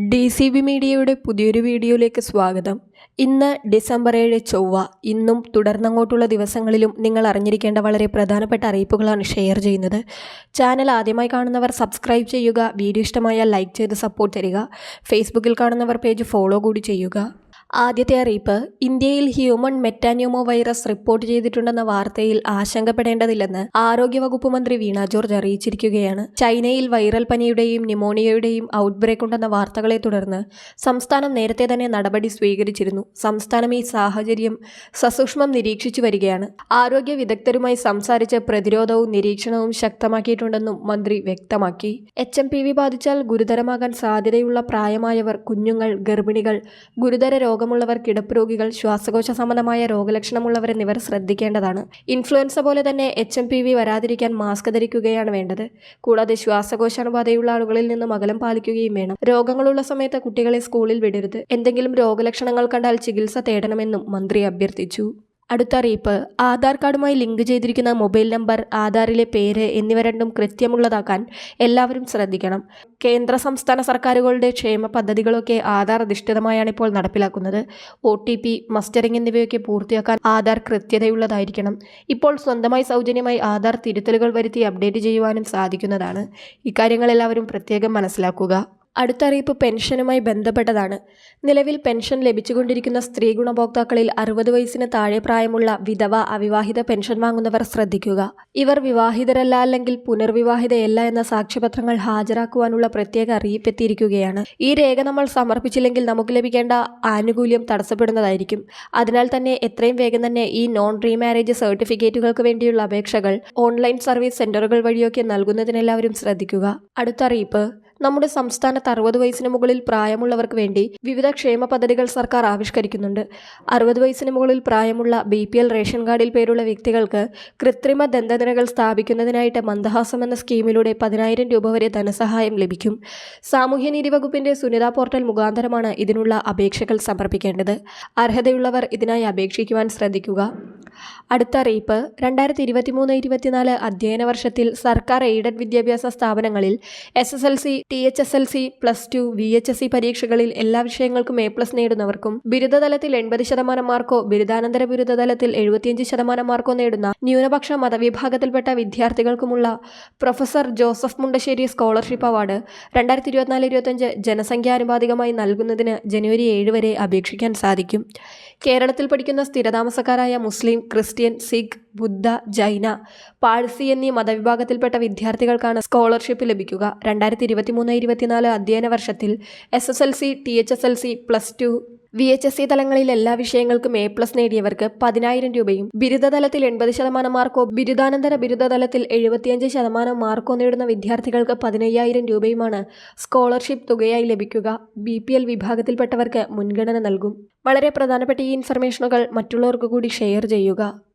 D C B മീഡിയയുടെ പുതിയൊരു വീഡിയോയിലേക്ക് സ്വാഗതം. ഇന്ന് ഡിസംബർ ഏഴ് ചൊവ്വ. ഇന്നും തുടർന്നങ്ങോട്ടുള്ള ദിവസങ്ങളിലും നിങ്ങൾ അറിഞ്ഞിരിക്കേണ്ട വളരെ പ്രധാനപ്പെട്ട അറിയിപ്പുകളാണ് ഷെയർ ചെയ്യുന്നത്. ചാനൽ ആദ്യമായി കാണുന്നവർ സബ്സ്ക്രൈബ് ചെയ്യുക വീഡിയോ ഇഷ്ടമായാൽ ലൈക്ക് ചെയ്ത് സപ്പോർട്ട് തരിക ഫേസ്ബുക്കിൽ കാണുന്നവർ പേജ് ഫോളോ കൂടി ചെയ്യുക. ആദ്യത്തെ അറിയിപ്പ് ഇന്ത്യയിൽ ഹ്യൂമൺ മെറ്റാനിയോമോ വൈറസ് റിപ്പോർട്ട് ചെയ്തിട്ടുണ്ടെന്ന വാർത്തയിൽ ആശങ്കപ്പെടേണ്ടതില്ലെന്ന് ആരോഗ്യവകുപ്പ് മന്ത്രി വീണ ജോർജ് അറിയിച്ചിരിക്കുകയാണ്. ചൈനയിൽ വൈറൽ പനിയുടെയും ന്യൂമോണിയയുടെയും ഔട്ട്ബ്രേക്ക് ഉണ്ടെന്ന വാർത്തകളെ തുടർന്ന് സംസ്ഥാനം നേരത്തെ തന്നെ നടപടി സ്വീകരിച്ചിരുന്നു. സംസ്ഥാനം ഈ സാഹചര്യം സസൂക്ഷ്മം നിരീക്ഷിച്ചു വരികയാണ്. ആരോഗ്യ വിദഗ്ധരുമായി സംസാരിച്ച് പ്രതിരോധവും നിരീക്ഷണവും ശക്തമാക്കിയിട്ടുണ്ടെന്നും മന്ത്രി വ്യക്തമാക്കി. എച്ച് എം പി വി ബാധിച്ചാൽ ഗുരുതരമാകാൻ സാധ്യതയുള്ള പ്രായമായവർ കുഞ്ഞുങ്ങൾ ഗർഭിണികൾ ഗുരുതര രോഗമുള്ളവർ കിടപ്പ് രോഗികൾ ശ്വാസകോശ സംബന്ധമായ രോഗലക്ഷണമുള്ളവർ എന്നിവർ ശ്രദ്ധിക്കേണ്ടതാണ്. ഇൻഫ്ലുവൻസ പോലെ തന്നെ എച്ച് എം പി വി വരാതിരിക്കാൻ മാസ്ക് ധരിക്കുകയാണ് വേണ്ടത്. കൂടാതെ ശ്വാസകോശാണുബാധയുള്ള ആളുകളിൽ നിന്നും അകലം പാലിക്കുകയും വേണം. രോഗങ്ങളുള്ള സമയത്ത് കുട്ടികളെ സ്കൂളിൽ വിടരുത്. എന്തെങ്കിലും രോഗലക്ഷണങ്ങൾ കണ്ടാൽ ചികിത്സ തേടണമെന്നും മന്ത്രി അഭ്യർത്ഥിച്ചു. അടുത്ത അറിയിപ്പ് ആധാർ കാർഡുമായി ലിങ്ക് ചെയ്തിരിക്കുന്ന മൊബൈൽ നമ്പർ ആധാറിലെ പേര് എന്നിവ രണ്ടും കൃത്യമുള്ളതാക്കാൻ എല്ലാവരും ശ്രദ്ധിക്കണം. കേന്ദ്ര സംസ്ഥാന സർക്കാരുകളുടെ ക്ഷേമ പദ്ധതികളൊക്കെ ആധാർ അധിഷ്ഠിതമായാണ് ഇപ്പോൾ നടപ്പിലാക്കുന്നത്. ഒ ടി പി മസ്റ്ററിംഗ് എന്നിവയൊക്കെ പൂർത്തിയാക്കാൻ ആധാർ കൃത്യതയുള്ളതായിരിക്കണം. ഇപ്പോൾ സ്വന്തമായി സൗജന്യമായി ആധാർ തിരുത്തലുകൾ വരുത്തി അപ്ഡേറ്റ് ചെയ്യുവാനും സാധിക്കുന്നതാണ്. ഇക്കാര്യങ്ങൾ എല്ലാവരും പ്രത്യേകം മനസ്സിലാക്കുക. അടുത്ത അറിയിപ്പ് പെൻഷനുമായി ബന്ധപ്പെട്ടതാണ്. നിലവിൽ പെൻഷൻ ലഭിച്ചുകൊണ്ടിരിക്കുന്ന സ്ത്രീ ഗുണഭോക്താക്കളിൽ അറുപത് വയസ്സിന് താഴെ പ്രായമുള്ള വിധവ അവിവാഹിത പെൻഷൻ വാങ്ങുന്നവർ ശ്രദ്ധിക്കുക. ഇവർ വിവാഹിതരല്ല അല്ലെങ്കിൽ പുനർവിവാഹിതയല്ല എന്ന സാക്ഷ്യപത്രങ്ങൾ ഹാജരാക്കുവാനുള്ള പ്രത്യേക അറിയിപ്പ് എത്തിയിരിക്കുകയാണ്. ഈ രേഖ നമ്മൾ സമർപ്പിച്ചില്ലെങ്കിൽ നമുക്ക് ലഭിക്കേണ്ട ആനുകൂല്യം തടസ്സപ്പെടുന്നതായിരിക്കും. അതിനാൽ തന്നെ എത്രയും വേഗം തന്നെ ഈ നോൺ റീമാരേജ് സർട്ടിഫിക്കറ്റുകൾക്ക് വേണ്ടിയുള്ള അപേക്ഷകൾ ഓൺലൈൻ സർവീസ് സെന്ററുകൾ വഴിയൊക്കെ നൽകുന്നതിനെല്ലാവരും ശ്രദ്ധിക്കുക. അടുത്ത അറിയിപ്പ് നമ്മുടെ സംസ്ഥാനത്ത് അറുപത് വയസ്സിന് മുകളിൽ പ്രായമുള്ളവർക്ക് വേണ്ടി വിവിധ ക്ഷേമ പദ്ധതികൾ സർക്കാർ ആവിഷ്കരിക്കുന്നുണ്ട്. അറുപത് വയസ്സിന് മുകളിൽ പ്രായമുള്ള ബി പി എൽ റേഷൻ കാർഡിൽ പേരുള്ള വ്യക്തികൾക്ക് കൃത്രിമ ദന്തനിരകൾ സ്ഥാപിക്കുന്നതിനായിട്ട് മന്ദഹാസം എന്ന സ്കീമിലൂടെ പതിനായിരം രൂപ വരെ ധനസഹായം ലഭിക്കും. സാമൂഹ്യനീതി വകുപ്പിന്റെ സുനിത പോർട്ടൽ മുഖാന്തരമാണ് ഇതിനുള്ള അപേക്ഷകൾ സമർപ്പിക്കേണ്ടത്. അർഹതയുള്ളവർ ഇതിനായി അപേക്ഷിക്കുവാൻ ശ്രദ്ധിക്കുക. അടുത്ത അറിയിപ്പ് രണ്ടായിരത്തി ഇരുപത്തി മൂന്ന് ഇരുപത്തിനാല് അധ്യയന വർഷത്തിൽ സർക്കാർ എയ്ഡഡ് വിദ്യാഭ്യാസ സ്ഥാപനങ്ങളിൽ S S L C T H S L C plus two V H S C പരീക്ഷകളിൽ എല്ലാ വിഷയങ്ങൾക്കും എ പ്ലസ് നേടുന്നവർക്കും ബിരുദതലത്തിൽ എൺപത് ശതമാനം മാർക്കോ ബിരുദാനന്തര ബിരുദതലത്തിൽ എഴുപത്തിയഞ്ച് ശതമാനം മാർക്കോ നേടുന്ന ന്യൂനപക്ഷ മതവിഭാഗത്തിൽപ്പെട്ട വിദ്യാർത്ഥികൾക്കുമുള്ള professor Joseph Mundassery scholarship award രണ്ടായിരത്തി ഇരുപത്തിനാല് ഇരുപത്തഞ്ച് ജനസംഖ്യാനുപാതികമായി നൽകുന്നതിന് ജനുവരി ഏഴ് വരെ അപേക്ഷിക്കാൻ സാധിക്കും. കേരളത്തിൽ പഠിക്കുന്ന സ്ഥിരതാമസക്കാരായ മുസ്ലിം ക്രിസ്ത്യൻ സിഖ് ബുദ്ധ ജൈന പാഴ്സി എന്നീ മതവിഭാഗത്തിൽപ്പെട്ട വിദ്യാർത്ഥികൾക്കാണ് സ്കോളർഷിപ്പ് ലഭിക്കുക. രണ്ടായിരത്തി ഇരുപത്തി മൂന്ന് ഇരുപത്തിനാല് അധ്യയന വർഷത്തിൽ S S L C T H S L C plus two V H S C തലങ്ങളിൽ എല്ലാ വിഷയങ്ങൾക്കും എ പ്ലസ് നേടിയവർക്ക് പതിനായിരം രൂപയും ബിരുദതലത്തിൽ എൺപത് ശതമാനം മാർക്കോ ബിരുദാനന്തര ബിരുദതലത്തിൽ എഴുപത്തിയഞ്ച് ശതമാനം മാർക്കോ നേടുന്ന വിദ്യാർത്ഥികൾക്ക് പതിനയ്യായിരം രൂപയുമാണ് സ്കോളർഷിപ്പ് തുകയായി ലഭിക്കുക. ബി പി എൽ വിഭാഗത്തിൽപ്പെട്ടവർക്ക് മുൻഗണന നൽകും. വളരെ പ്രധാനപ്പെട്ട ഈ ഇൻഫർമേഷനുകൾ മറ്റുള്ളവർക്ക് കൂടി ഷെയർ ചെയ്യുക.